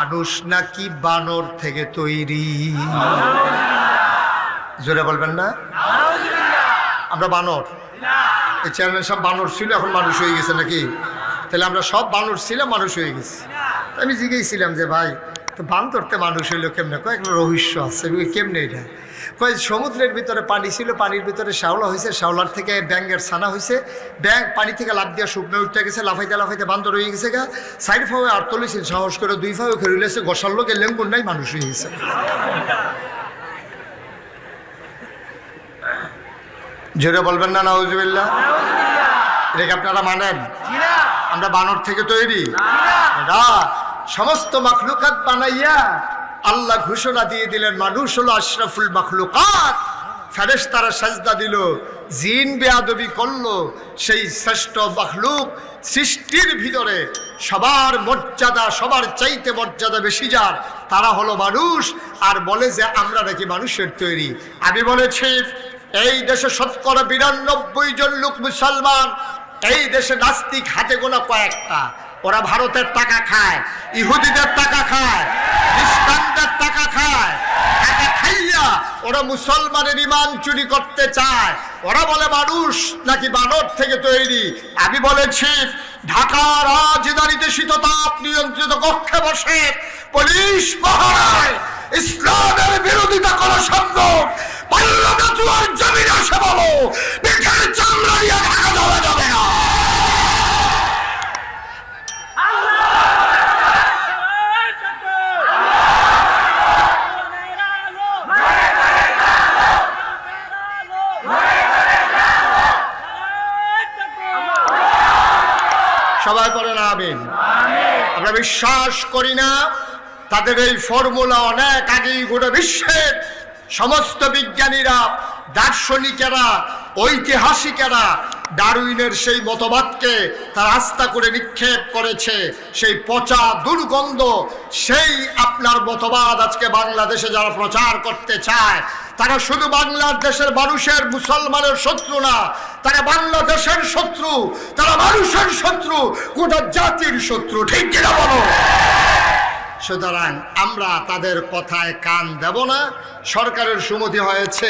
মানুষ নাকি বানর থেকে তৈরি? জোরে বলবেন না? আমরা বানর। এই চেয়ারম্যান সব বানর ছিল, এখন মানুষ হয়ে গেছে নাকি? তাহলে আমরা সব বানর ছিলাম মানুষ হয়ে গেছি। আমি জিজ্ঞেসছিলাম যে, ভাই, তো বান্দরতে মানুষ হইল কেমনে? কয়েকটা রহস্য আছে। কেমনে এটা? কয় সমুদ্রের ভিতরে পানি ছিল পানির ভিতরে শ্যাওলা হয়েছে শ্যাওলার থেকে ব্যাঙ্গের ছানা হয়েছে ব্যাঙ্গ পানি থেকে লাভ দিয়া শুকনো উঠতে গেছে লাফাইতে লাফাইতে বান্দর হয়ে গেছে গা। সাইড ফাওয়ে আর তলিছিল সাহস করে দুই ফাওয়ে খেলিলেছে গসার লোকে লেঙ্গুর নাই মানুষ হয়ে গেছে। জোরে বলবেন না নাউজুবিল্লাহ। এটাকে আপনারা মানেন? আমরা বানর থেকে তৈরি? সমস্ত মাখলুকাত বানাইয়া আল্লাহ ঘোষণা দিয়ে দিলেন, মানুষ হলো আশরাফুল মাখলুকাত। ফেরেশ তারা সাজদা দিল, জিন বেয়াদবি করল, সেই শ্রেষ্ঠ মাখলুক সৃষ্টির ভিতরে সবার মর্যাদা, সবার চাইতে মর্যাদা বেশি যার, তারা হলো মানুষ, আর বলে যে আমরা নাকি মানুষের তৈরি। আমি বলেছি, এই দেশে শতকরা বিরানব্বই জন লোক মুসলমান, এই দেশে নাস্তিক হাতে গোনা কয়েকটা। ওরা ভারতের টাকা খায়, ইহুদিদের টাকা খায়, খ্রিস্টানদের টাকা খায়, টাকা খাইয়া ওরা মুসলমানের ইমান চুরি করতে চায়। ওরা বলে, মানুষ নাকি বানর থেকে তৈরি? আমি বলেছি ঢাকার রাজধানীতে শীততাপ নিয়ন্ত্রিত কক্ষে বসে পুলিশ পাহারায় ইসলামের বিরোধিতা করা সম্ভব। চুয়ার জমিন আসে বলো পিঠের চামড়া দিয়ে ঢাকা দেওয়া যাবে না। আমিন। আমরা বিশ্বাস করি না, তাদের এই ফর্মুলা অনেক আগেই গোটা বিশ্বের সমস্ত বিজ্ঞানীরা, দার্শনিকেরা, ঐতিহাসিকেরা ডারউইনের সেই মতবাদকে তার আস্থা করে নিক্ষেপ করেছে। সেই পচা দুর্গন্ধ, সেই আপনার মতবাদ আজকে বাংলাদেশে যারা প্রচার করতে চায় তারা শুধু বাংলাদেশের মানুষের মুসলমানের শত্রু না, তারা বাংলাদেশের শত্রু, তারা মানুষের শত্রু, গোটা জাতির শত্রু, ঠিক কিনা বলো? সুতরাং আমরা তাদের কথায় কান দেব না। সরকারের সুমতি হয়েছে।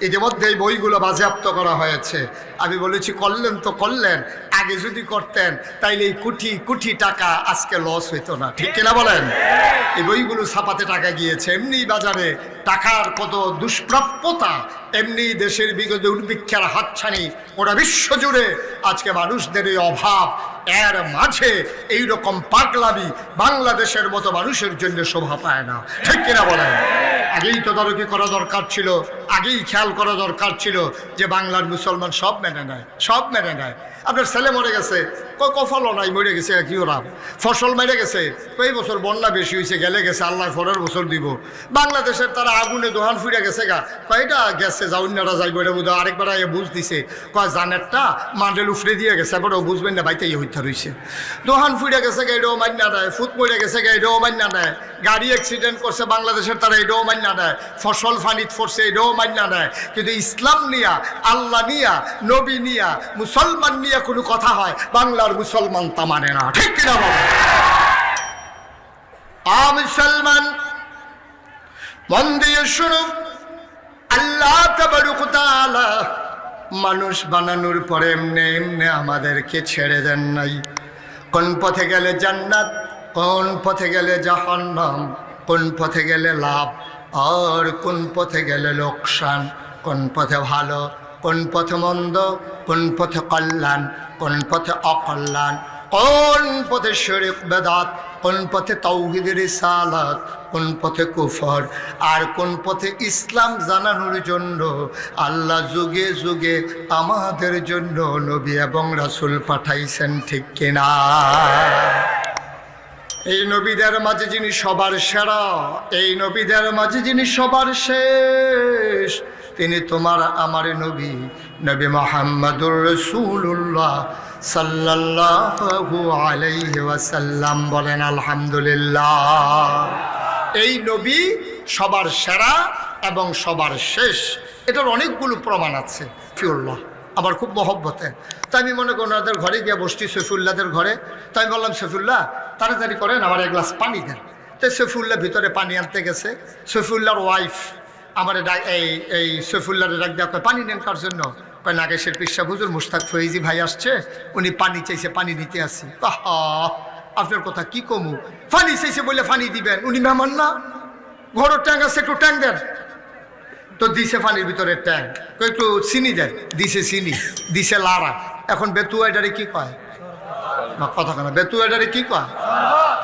ইতিমধ্যে এই বইগুলো বাজেয়াপ্ত করা হয়েছে। আমি বলেছি, করলেন তো করলেন। আগে যদি করতেন, তাইলে এই কোটি কোটি টাকা আজকে লস হইতো না। ঠিক কিনা বলেন? এই বইগুলো ছাপাতে টাকা গিয়েছে। এমনি বাজারে টাকার কত দুষ্প্রাপ্যতা এমনি দেশের বিগত উর্বিক্ষার হাতছানি ওরা বিশ্বজুড়ে আজকে মানুষদের এই অভাব এর মাঝে এই রকম পাগলামি বাংলাদেশের মতো মানুষের জন্য শোভা পায় না। ঠিক কিনা বলেন? আগেই তদারকি করা দরকার ছিল। আগেই খেয়াল করা দরকার ছিল যে বাংলার মুসলমান সব মেনে নেয়, সব মেনে নেয়। আপনার ছেলে মরে গেছে কই কফলও নাই, মরে গেছে, কি ওরা ফসল মেরে গেছে কই বছর বন্যা বেশি হয়েছে, গেলে গেছে আল্লাহ পরের বছর দিব। বাংলাদেশের তারা আগুনে দোহান ফুড়ে গেছে গা। কয়টা গেছে যাউন্যারা যাইব, এটা বুধ আরেকবার আগে বুঝ দিছে। কয়, জানেরটা মান্ডেল উফরে দিয়ে গেছে এবার ও বুঝবেন না বাইতে হইতে রইছে। দোহান ফুড়ে গেছে গা, এটাও মান্যা দেয়। ফুট মরে গেছে গা, এটাও মান্যা দেয়। গাড়ি অ্যাক্সিডেন্ট করছে বাংলাদেশের তারা, এটাও মান্যা দেয়। ফসল ফানিত ফরছে এটাও মান্যা দেয় কিন্তু ইসলাম নিয়া, আল্লাহ নিয়া, নবী নিয়া, মুসলমান নিয়া কোনো কথা হয়, বাংলার মুসলমান তা মানে না। ঠিক কিনা বলো? মুসলমান, মন দিয়ে শুনুন আল্লাহ মানুষ বানানোর পরে এমনি এমনি আমাদেরকে ছেড়ে দেন নাই। কোন পথে গেলে জান্নাত, কোন পথে গেলে জাহান্নাম, কোন পথে গেলে লাভ? আর কোন পথে গেলে লোকসান? কোন পথে ভালো? কোন পথে মন্দ? কোন পথে কল্যাণ? কোন পথে অকল্যাণ? কোন পথে শরিক বেদাত? কোন পথে তৌহিদের সালাত কোন পথে কুফর? আর কোন পথে ইসলাম জানানোর জন্য? আল্লাহ যুগে যুগে আমাদের জন্য নবী এবং রাসুল পাঠাইছেন ঠিক কিনা? এই নবীদের মাঝে যিনি সবার সেরা, এই নবীদের মাঝে যিনি সবার শেষ, তিনি তোমার আমার নবী নবী মোহাম্মদুর রসুল্লাহ সাল্লাল্লাহু আলাইহি বলেন, আলহামদুলিল্লাহ। এই নবী সবার সেরা এবং সবার শেষ, এটার অনেকগুলো প্রমাণ আছে, ফিউল্লাহ, আমার খুব মহব্বতে। তাই আমি মনে করি ওনাদের ঘরে গিয়ে বসছি সফিউল্লাদের ঘরে। তাই বললাম সফিউল্লাহ তাড়াতাড়ি করেন, আমার এক গ্লাস পানি দেন। তো সফিউল্লাহ ভিতরে পানি আনতে গেছে। সফিউল্লাহর ওয়াইফ আমার এই এই সফিউল্লাহর ডাক দেওয়া পানি নেন কার জন্য? নাগেশের পিসা হুজুর মুস্তাক ফৈজি ভাই আসছে। উনি পানি চাইছে, পানি নিতে আসি আপনার কথা কি কমু? ফানি চাইছে বলে পানি দিবেন। উনি মেহমান না? ঘরের ট্যাঙ্ক আছে, একটু ট্যাঙ্ক দেন। তো দিছে পানির ভিতরে ট্যাঙ্ক একটু চিনি দেন। দিছে চিনি, দিছে লাড়া। এখন বেতুয়া এটারে কি কয়? কথা কেন বেতুয়া এটারে কি কয়?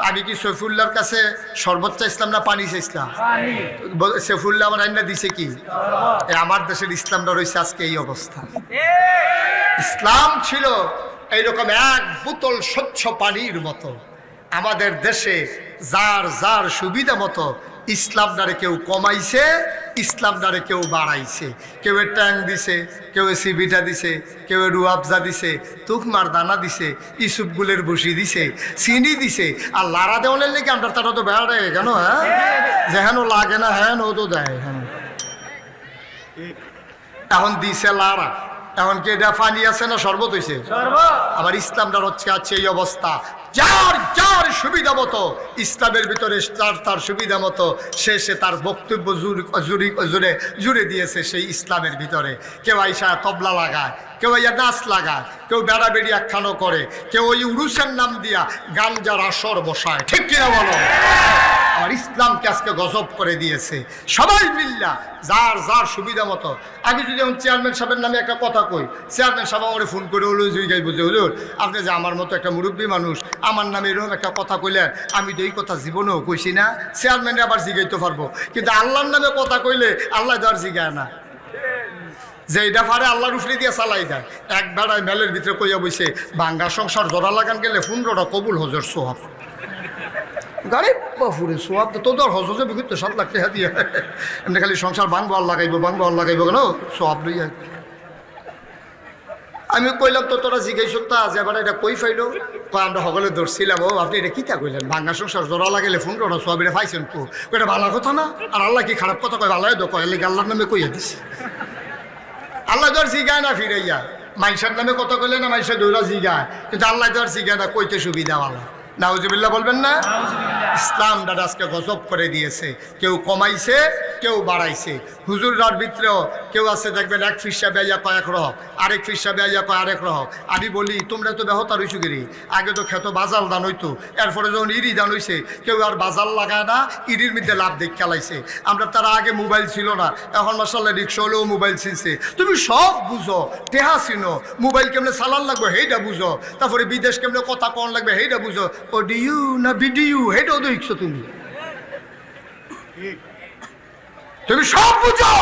আমি কি সৈফুল্লাহর কাছে শরবত চাইছিলাম না পানি চাইছিলাম? সৈফুল্লাহ আমার আইনা দিছে কি? আমার দেশের ইসলামটা রয়েছে আজকে এই অবস্থা। ইসলাম ছিল এইরকম এক বোতল স্বচ্ছ পানির মতো। আমাদের দেশে যার যার সুবিধা মতো ইসলাম দ্বারে কেউ কমাইছে ইসলাম দ্বারে কেউ বাড়াইছে। কেউ ট্যাং দিছে কেউ সিবিটা দিছে কেউ রুয়াবজা দিছে তুকমার দানা দিছে ইসুফগুলের বসি দিছে চিনি দিছে আর লারা দেওয়ানের লেগে আমরা তারা তো বেড়া দেয় কেন হ্যাঁ? যেহেন লাগে না হ্যাঁ ও তো দেয় হ্যাঁ এখন দিছে লারা। এখন কি এটা পানি আছে না শরবত হইছে? আমার ইসলামটার হচ্ছে আছে এই অবস্থা। যার যার সুবিধা মতো, ইসলামের ভিতরে তার তার সুবিধা মতো, সে সে তার বক্তব্য জুড়ে জুড়ে জুড়ে জুড়ে দিয়েছে সেই ইসলামের ভিতরে। কেউ আইসা তবলা লাগায়, কেউ আইয়া নাচ লাগায়, কেউ বেড়া বেড়ি একখানো করে, কেউ ওই উরুসের নাম দিয়া গাঞ্জার আসর বসায়। ঠিক কিনা বলো? আমার ইসলামকে আজকে গজব করে দিয়েছে। সবাই মিল্লা, যার যার সুবিধা মতো। আমি যদি এখন চেয়ারম্যান সাহেবের নামে একটা কথা কই, চেয়ারম্যান সাহেব আমার ফোন করে হলো জুই গাই বুঝে হলুর আপনি যে আমার মতো একটা মুরব্বী মানুষ আমার নামে এরকম একটা কথা কইলেন, আমি তো এই কথা জীবনেও কইছি না। চেয়ারম্যানে আবার জিগাইতে পারব। কিন্তু আল্লাহর নামে কথা কইলে আল্লাহ আর জিগায় না। যে এটা পারে আল্লাহর উফরে দিয়ে চালাই দেয়। এক বেড়ায় মেলের ভিতরে কইয়া বইছে বাঙ্গা সংসার জোড়া লাগান গেলে পনেরোটা কবুল হজর সোহাব। গাড়ি বাপুরে সোয়াব তো তোদের হজে বিকুত সাত লাখ টাকা দিয়ে। এমনি খালি সংসার ভাঙবো আর লাগাইবো, ভাঙবো আর লাগাইবো কেন? সোয়াব লইয়া আমি কইলাম তো তোরা জিজ্ঞাসা তা যে এবার এটা কই ফাইলো? আমরা সকলে ধরছিলাম। ও আপনি এটা কিতা কইলেন? ভাঙ্গা সংসার জোড়া লাগাইলে ফোন করো সোয়াব এটা পাইছেন তো এটা ভালো কথা না। আর আল্লাহ কি খারাপ কথা কয়? ভালো কয় লেগে আল্লাহর নামে কইয়া দিছে। আল্লাহ তোর জিগায় না ফিরাইয়া। মাইসের নামে কথা কইলে না মাইসের দৌড়া জিগায়। কিন্তু আল্লাহ তোর জিগায় না কইতে সুবিধা ভালো নাউজুবিল্লাহ বলবেন না? ইসলাম দাদা আজকে গজব করে দিয়েছে। কেউ কমাইছে কেউ বাড়াইছে। হুজুরার ভিতরেও কেউ আছে, দেখবেন এক ফিসা বেয়া কয়েক রহ, আরেক ফিসা বেয়া কয় আরেক রহ। আমি বলি, তোমরা তো বেহতা রইছো গেরি। আগে তো খেত বাজাল দান হইতো, এরপরে যখন ইরি দান হইছে, কেউ আর বাজাল লাগায় না, ইরির মধ্যে লাভ দেখ খেলাইছে। আমরা তারা আগে মোবাইল ছিল না, এখন মাসাল্লাহ রিক্সা হলেও মোবাইল চিনছে তুমি সব বুঝো টেহা চিনো, মোবাইল কেমনে চালান লাগবে সেইটা বুঝো, তারপরে বিদেশ কেমনে কথা কন লাগবে সেইটা বুঝো। অডিও না ভিডিও সেইটাও দেখছ তুমি। তুমি সব বুঝো।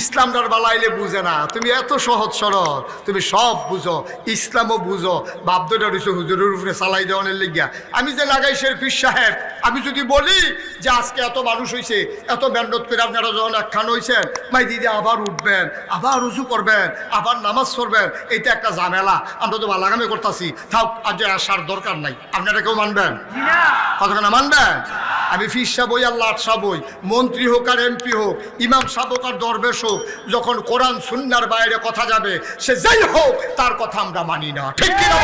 ইসলামটার বালাইলে বুঝে না। তুমি এত সহজ সরল। তুমি সব বুঝো ইসলামও বুঝো। বাপদটা রয়েছে হুজুরের উপরে চালাই দেওয়ানের লেগিয়া। আমি যে লাগাই শের পীর সাহেব আমি যদি বলি যে আজকে এত মানুষ হয়েছে এত মেহনত করে আপনারা যখন একখান হয়েছেন মাই দিদি আবার উঠবেন আবার উঁচু করবেন আবার নামাজ পড়বেন এইটা একটা ঝামেলা। আমরা তো বালাগামে করতেছি। থাক আজ আসার দরকার নাই। আপনারা কেউ মানবেন? কতক্ষণ মানবেন? আমি ফির সাহ বই আর লাট সাহ বই মন্ত্রী হোক আর এমপি হোক, ইমাম সাহ হোক আর দরবেশ হোক, যখন কোরআন সুন্নার বাইরে কথা যাবে, সে যাই হোক, তার কথা আমরা মানি না। ঠিক কিনা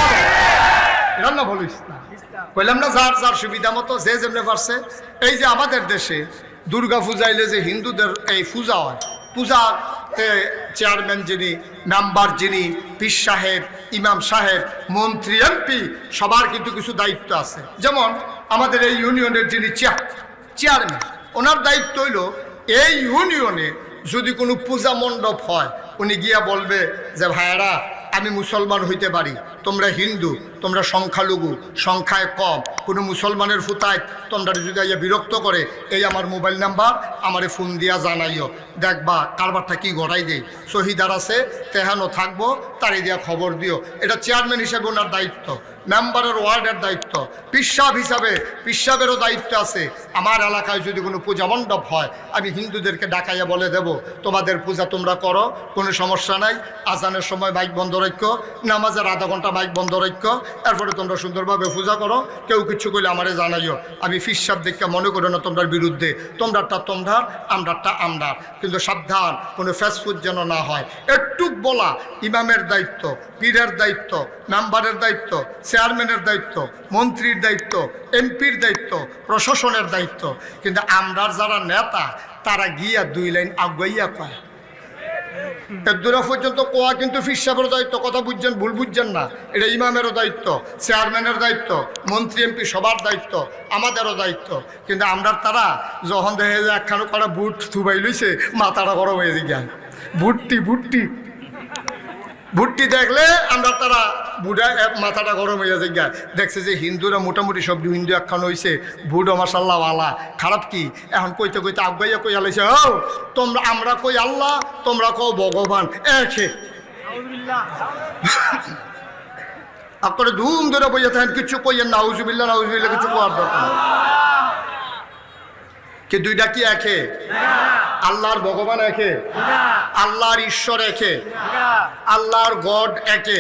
বলো এরম না, যার যার সুবিধা মতো, যে যেমনি পারছে। এই যে আমাদের দেশে দুর্গা পূজাইলে যে হিন্দুদের এই পূজা হয়, পূজাতে চেয়ারম্যান যিনি, মেম্বার যিনি, পীর সাহেব, ইমাম সাহেব, মন্ত্রী, এমপি, সবার কিন্তু কিছু দায়িত্ব আছে। যেমন আমাদের এই ইউনিয়নের যিনি চেয়ার, চেয়ারম্যান, ওনার দায়িত্ব হইল এই ইউনিয়নে যদি কোনো পূজা মণ্ডপ হয়, উনি গিয়া বলবে যে, ভাইয়ারা, আমি মুসলমান হইতে পারি, তোমরা হিন্দু, তোমরা সংখ্যালঘু, সংখ্যায় কম, কোনো মুসলমানের ফুতায় তোমরা যদি ইয়া বিরক্ত করে, এই আমার মোবাইল নাম্বার, আমারে ফোন দিয়া জানাইও। দেখবা কারবারটা কি গড়াই দেই? শহীদার আছে, তেহানো থাকব তারই দিয়া খবর দিও। এটা চেয়ারম্যান হিসেবে ওনার দায়িত্ব। মেম্বারের ওয়ার্ডের দায়িত্ব। পিসাব হিসাবে পিসাবেরও দায়িত্ব আছে। আমার এলাকায় যদি কোনো পূজা মণ্ডপ হয়, আমি হিন্দুদেরকে ডাকাইয়া বলে দেব, তোমাদের পূজা তোমরা করো, কোনো সমস্যা নাই, আজানের সময় বাইক বন্ধ রাখো, নামাজের আধা ঘণ্টা বাইক বন্ধ রাখো, এরপরে তোমরা সুন্দরভাবে পূজা করো, কেউ কিছু করলে আমারে জানাইও। আমি ফিসাব দেখে মনে করো না তোমরার বিরুদ্ধে। তোমরারটা তোমরার, আমরারটা আমরার। কিন্তু সাবধান, কোনো ফেসফুড যেন না হয়। একটু বলা, ইমামের দায়িত্ব, পীরের দায়িত্ব, মেম্বারের দায়িত্ব চেয়ারম্যানের দায়িত্ব, মন্ত্রীর দায়িত্ব, এমপির দায়িত্ব, প্রশাসনের দায়িত্ব। কিন্তু আমরা যারা নেতা, তারা গিয়া দুই লাইন আগাইয়া কয়। এদুরা পর্যন্ত কোয়া কিন্তু ফিসাবের দায়িত্ব, কথা বুঝছেন, ভুল বুঝছেন না। এটা ইমামেরও দায়িত্ব, চেয়ারম্যানের দায়িত্ব, মন্ত্রী, এমপি সবার দায়িত্ব, আমাদেরও দায়িত্ব। কিন্তু আমরা তারা যখন দেখে যে একখানো করা বুট থুবাই লইছে, মাথাটা গরম হয়ে যায় বুটটি বুটটি ভুট্টি দেখলে আমরা তারা বুড়া মাথাটা গরম হয়ে যায় দেখছে যে হিন্দুরা মোটামুটি সব হিন্দু একখান হয়েছে বুড়ো মাসাল্লাহ আলা খারাপ কি? এখন কইতে কইতে আগাইয়া কই আলাইছে ও, তোমরা, আমরা কই আল্লাহ, তোমরা কও ভগবান। একে আপনারা ধুম ধরে বইয়া থাকেন, কিছু কইয়েন না উজুবিল্লা না উজুবিল্লা কিছু কোয়ার দরকার। কি দুইটা কি একে? আল্লাহর ভগবান একে? আল্লাহর ঈশ্বর একে? আল্লাহর গড একে?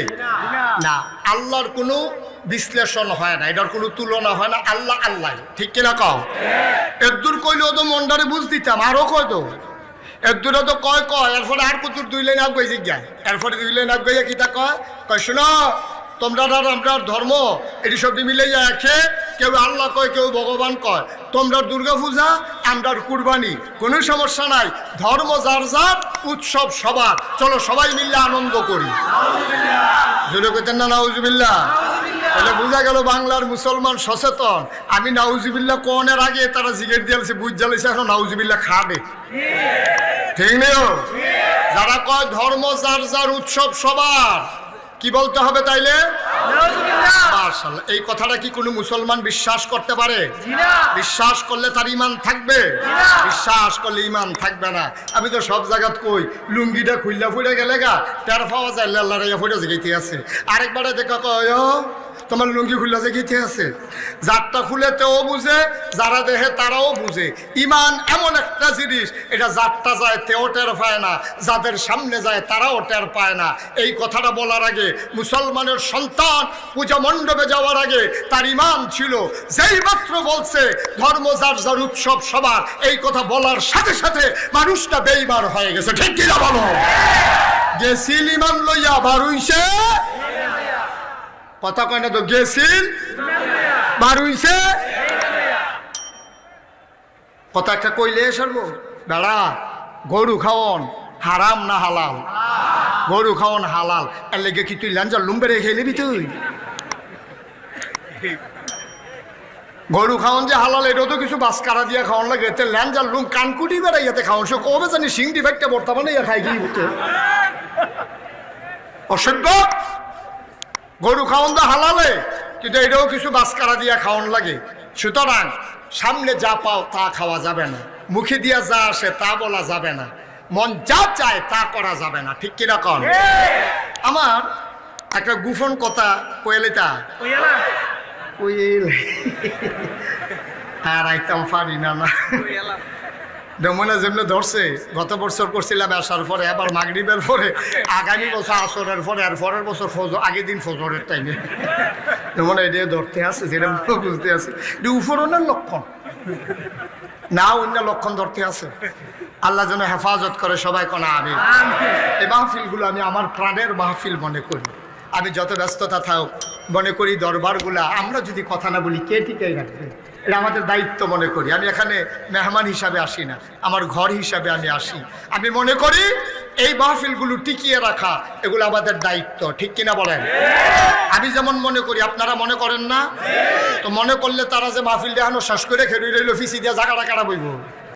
না, আল্লাহর কোনো বিশ্লেষণ হয় না, এটার কোনো তুলনা হয় না, আল্লাহ আল্লাহ। ঠিক কিনা কও? এদুর কইলেও তো মনটারে বুঝ দিতাম আরও কয় তো? এদুরে তো কয় কয়, এরপরে আর কত দুই লাইন আগ গেছে যায় এরপরে দুই লাইন আগ কিতা কয়? কয়, শোনো, তোমরা আর আমরার ধর্ম, এটি সব মিলে যায় কেউ আল্লাহ কয়, কেউ ভগবান কয়। তোমরা দুর্গা পূজা আমরার কুরবানি। কোনো সমস্যা নাই। ধর্ম যার যার, উৎসব সবার। চলো সবাই মিললে আনন্দ করি। কইতেন না, নাউজুবিল্লাহ? তাহলে বোঝা গেল বাংলার মুসলমান সচেতন। আমি নাউজুবিল্লাহ কোনের আগে তারা জিগের দিয়েছে বুঝ জ্বালিয়েছে এখন নাউজুবিল্লাহ খাবে। ঠিক নেই যারা কয়, ধর্ম যার যার, উৎসব সবার। কি বলতে হবে তাইলে। এই কথাটা কি কোনো মুসলমান বিশ্বাস করতে পারে? বিশ্বাস করলে তার ইমান থাকবে? বিশ্বাস করলে ইমান থাকবে না। আমি তো সব জায়গাত কই লুঙ্গিটা খুললা ফুড়ে গেলে গা টের পাওয়া যায় লাল্লা রাইয়া ফুটে যেতে আছে। আরেকবারে দেখা কয় "ও, তোমার লুঙ্গি খুললা যেতে আছে? যারটা খুলে তেও বুঝে, যারা দেহে তারাও বুঝে। ইমান এমন একটা জিনিস, এটা যারটা যায় তেও টের পায় না, যাদের সামনে যায় তারাও টের পায় না। এই কথাটা বলার আগে মুসলমানের সন্তান পূজা মণ্ডপে যাওয়ার আগে তার ইমান ছিল, যেই মাত্র বলছে, ধর্ম যার যার উৎসব সবার, এই কথা বলার সাথে সাথে মানুষটা বেইবার হয়ে গেছে। ঠিক কিনা বলো? গেছিল ইমান লইয়া বারুইছে কথা কয় না তো, গেছিল? বারুইছে কথা একটা কইলে সারবো। বেড়া, গরু খাওয়ন হারাম না হালাল? গরু খাওয়ন হালাল। এর লেগে কি তুই ল্যাঞ্জার লুম্বে রেখে নিবি তুই? গরু খাওয়ান যে হালাল, এটাও তো কিছু বাসকারা দিয়ে খাওয়ান লাগে। এতে ল্যাঞ্জার লুম কানকুটি বেড়াই ইয়াতে খাওয়ান সে কবে জানি সিং ডিফেক্টে বর্তমানে ইয়া খাই হতে অসভ্য? গরু খাওয়ান তো হালালে কিন্তু এটাও কিছু বাসকারা দিয়া খাওয়ান লাগে। সুতরাং সামনে যা পাও তা খাওয়া যাবে না। মুখে দিয়া যা আসে তা বলা যাবে না। মন যা চায় তা করা যাবে না। ঠিক কিনা কন? আমার একটা গুফন কথা কোয়েলিতা কোয়েল আর আইতাম পারি না না। ডমনে যেমনি ধরছে গত বছর করছিলাম আসার পরে আবার মাগরিবের পরে আগামী বছর আসরের পরে আর পরের বছর ফজর আগের দিন ফজরের টাইমে যেমন এটা ধরতে আছে যেটা বুঝতে আছে। এটা উপরনের লক্ষণ। না অন্য লক্ষণ ধরতে আছে। আল্লাহ যেন হেফাজত করে সবাই কোন আমি এই মাহফিলগুলো আমি আমার প্রাণের মাহফিল মনে করি। আমি যত ব্যস্ততা থাক মনে করি দরবারগুলা আমরা যদি কথা না বলি কে টিকাই রাখবে? এটা আমাদের দায়িত্ব মনে করি। আমি এখানে মেহমান হিসাবে আসি না। আমার ঘর হিসাবে আমি আসি। আমি মনে করি এই মাহফিলগুলো টিকিয়ে রাখা, এগুলো আমাদের দায়িত্ব। ঠিক কিনা বলেন? আমি যেমন মনে করি, আপনারা মনে করেন না? তো মনে করলে তারা যে মাহফিল দেখানো শেষ করে খেলুই রইল, ফিসি দিয়ে জাগাটা কাটা বইব।